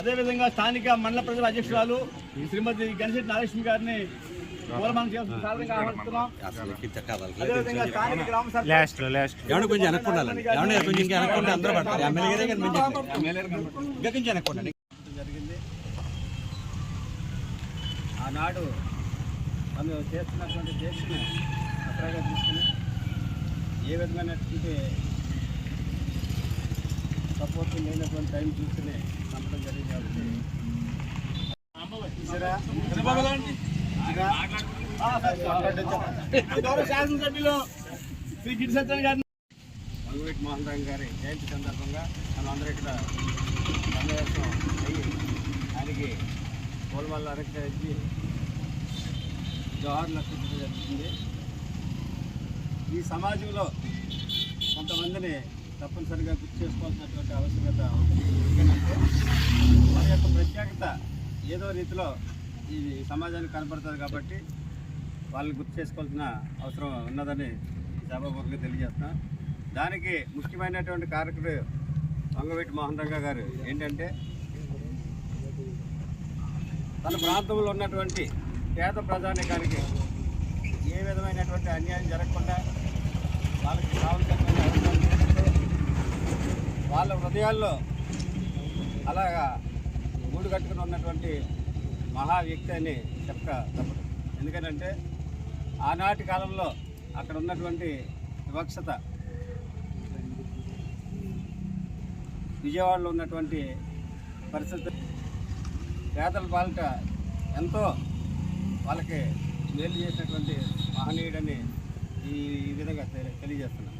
అదేవిధంగా స్థానిక మండల ప్రజల అధ్యక్షురాలు శ్రీమతి గణశెట్టి నాగలక్ష్మి గారిని కొంచెం కొంచెం అందరూ పడతారు. ఎమ్మెల్యే గారే ఇంకా కొంచెం జరిగింది. ఆనాడు తను చేస్తున్నటువంటి దీక్షను అక్కడగా తీసుకుని ఏ విధమైనటువంటి సపోర్ట్ లేనటువంటి టైం చూసుకుని చంపడం జరిగింది కాబట్టి. శాసనసభ్యులు శ్రీ గిరి సత్యన్ గారిని. మంగవీటి మోహన్ రావు గారి జయంతి సందర్భంగా మనం అందరూ ఇక్కడ సమావేశం అయ్యి ఆయనకి పూలమాల అలంకరించి జవహర్లు అర్పించడం జరుగుతుంది ఈ సమాజంలో కొంతమందిని తప్పనిసరిగా గుర్తు చేసుకోవాల్సినటువంటి ఆవశ్యకత ఎందుకంటే మన యొక్క ప్రత్యేకత ఏదో రీతిలో ఇది సమాజానికి కనపడుతుంది కాబట్టి వాళ్ళని గుర్తు చేసుకోవాల్సిన అవసరం ఉన్నదని సభాపూర్వకంగా తెలియజేస్తున్నాం. దానికి ముఖ్యమైనటువంటి కారకుడు వంగవీటి మోహన్ రంగా గారు ఏంటంటే తన ప్రాంతంలో ఉన్నటువంటి పేద ప్రజానికానికి ఏ విధమైనటువంటి అన్యాయం జరగకుండా వాళ్ళకి కావాల్సినటువంటి హృదయాల్లో అలాగా గూడు కట్టుకుని ఉన్నటువంటి మహా వ్యక్తి అని చెప్పక తప్పదు. ఎందుకంటే ఆనాటి కాలంలో అక్కడ ఉన్నటువంటి వివక్షత విజయవాడలో ఉన్నటువంటి పరిస్థితి పేదల పాలిట ఎంతో వాళ్ళకి మేలు చేసినటువంటి మహనీయుడని ఈ ఈ విధంగా తెలి- తెలియజేస్తున్నాను